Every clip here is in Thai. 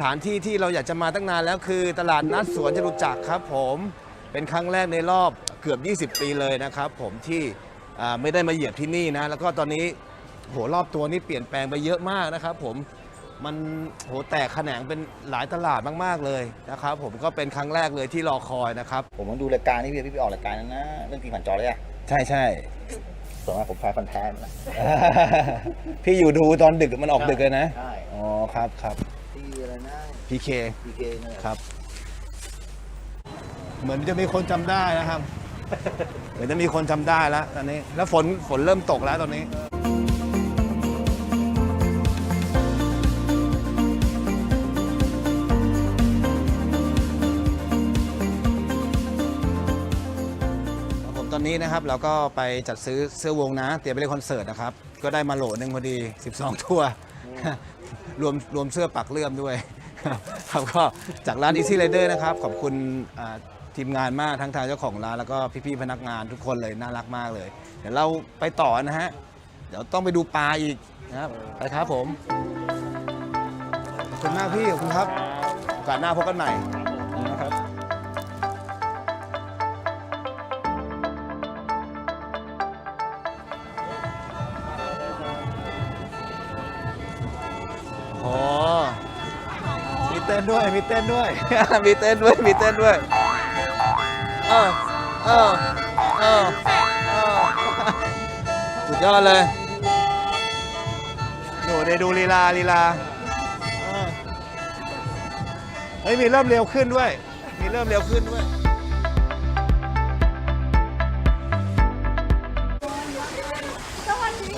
ถานที่ที่เราอยากจะมาตั้งนานแล้วคือตลาดนัดสวนจตุจักรครับผมเป็นครั้งแรกในรอบเกือบ 20 ปีเลยนะครับ ผมที่อ่าไม่ได้มาเหยียบที่นี่นะ แล้วก็ตอนนี้โหรอบตัวนี่เปลี่ยนแปลงไปเยอะมากนะครับ ผมมันโหแตกแขนงเป็นหลายตลาดมากๆเลยนะครับ ผมก็เป็นครั้งแรกเลยที่รอคอยนะครับ ผมต้องดูรายการนี่พี่พี่ไปออกรายการนั้นนะเรื่องทีมผ่านจอเลยอะใช่ใช่ส่วนมากผมแพ้ฟันแท้นะพี่อยู่ดูตอนดึกมันออกดึกเลยนะใช่อ๋อครับครับที่ อะไรนะพีเคพีเกเนี่ยครับ เหมือนจะมีคนจำได้นะครับ เหมือนจะมีคนจำได้แล้วตอนนี้ แล้วฝนฝนเริ่มตกแล้วตอนนี้ ครับผมตอนนี้นะครับเราก็ไปจัดซื้อเสื้อวงนะ เตรียมไปเล่นคอนเสิร์ตนะครับ ก็ได้มาโหลหนึ่งพอดี 12ทั่ว รวมรวมเสื้อปักเลื่อมด้วย ครับก็จากร้าน Easy Rider นะครับ ขอบคุณอ่าทีมงานมากทั้งทางเจ้าของร้านแล้วก็พี่ๆพนักงานทุกคนเลยน่ารักมากเลย เดี๋ยวเราไปต่อนะฮะ เดี๋ยวต้องไปดูปลาอีกนะครับไปครับผม ขอบคุณมากพี่ขอบคุณครับโอกาสหน้าพบกันใหม่ โอ้มีเต้นด้วย มีเต้นด้วย มีเต้นด้วย มีเต้นด้วย เออ เออ เออ เออ สุดยอดเลยดูเดี๋ยวดูลีลาลีลาเออเฮ้ยมีเริ่มเร็วขึ้นด้วย มีเริ่มเร็วขึ้นด้วย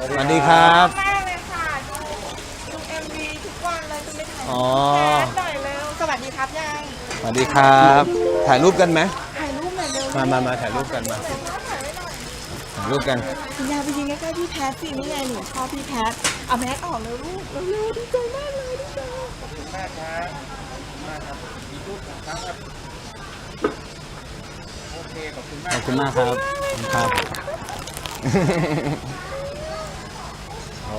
สวัสดีครับ มากเลยค่ะดูดูเอ็มวี ทุกวันเลยจะไม่ถ่ายอ๋อ แคสหน่อยเร็วสวัสดีครับยังสวัสดีครับ ถ่ายรูปกันไหม ถ่ายรูปหน่อยเร็วมามามาถ่ายรูปกันมา ถ่ายไว้หน่อยถ่ายรูปกัน คุณยายไปยิงใกล้ๆพี่แพทสินี่ไงหนูชอบพี่แพทเอาแมสออกเร็วลูกเร็วๆดีใจมากเลยดีใจขอบคุณมากครับขอบคุณครับ โอ้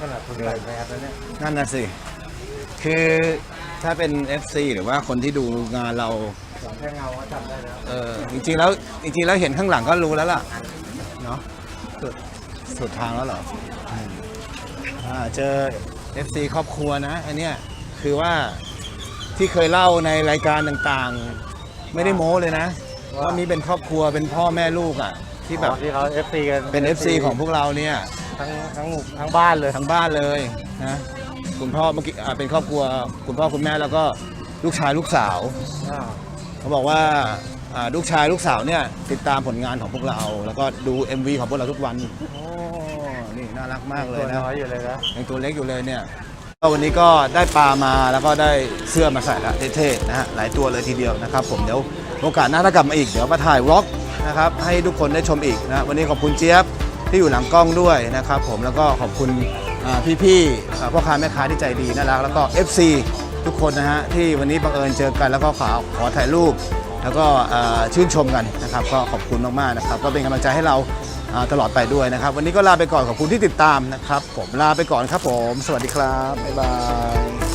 ขนาดคุณใส่แมสแล้วเนี่ยนั่นน่ะสิ คือถ้าเป็น FC หรือว่าคนที่ดูงานเรา สองแค่เงาก็จำได้แล้วเออจริงๆแล้วจริงๆแล้วเห็นข้างหลังก็รู้แล้วล่ะเนาะสุดสุดทางแล้วเหรออืมอ่าเจอ FC ครอบครัวนะอันเนี้ยคือว่าที่เคยเล่าในรายการต่างๆ ไม่ได้โม้เลยนะว่ามีเป็นครอบครัวเป็นพ่อแม่ลูกอะที่แบบที่เขา FC กัน เป็น FC ของพวกเราเนี่ย ทั้งทั้งหมู่ทั้งบ้านเลยทั้งบ้านเลยนะคุณพ่อเมื่อกี้อ่าเป็นครอบครัว คุณพ่อคุณแม่แล้วก็ลูกชายลูกสาวอ้าวเขาบอกว่าอ่าลูกชายลูกสาวเนี่ยติดตามผลงานของพวกเรา แล้วก็ดู MV ของพวกเราทุกวันโอ้นี่น่ารักมากเลยตัวนะ น้อยอยู่เลยนะยังตัวเล็กอยู่เลยเนี่ยก็วันนี้ก็ได้ปลามาแล้วก็ได้เสื้อมาใส่ละเท่ๆนะฮะหลายตัวเลยทีเดียวนะครับ ผมเดี๋ยวโอกาสหน้าถ้ากลับมาอีกเดี๋ยวมาถ่ายวล็อกนะครับให้ทุกคนได้ชมอีกนะวันนี้ขอบคุณเจี๊ยบ ที่อยู่หลังกล้องด้วยนะครับผมแล้วก็ขอบคุณพี่ๆพ่อค้าแม่ค้าที่ใจดีน่ารักแล้วก็ FC ทุกคนนะฮะที่วันนี้บังเอิญเจอกันแล้วก็ขอขอถ่ายรูป แล้วก็ชื่นชมกันนะครับก็ขอบคุณมากๆนะครับก็เป็นกำลังใจให้เราตลอดไปด้วยนะครับ วันนี้ก็ลาไปก่อนขอบคุณที่ติดตามนะครับ ผมลาไปก่อนครับผม สวัสดีครับบ๊ายบาย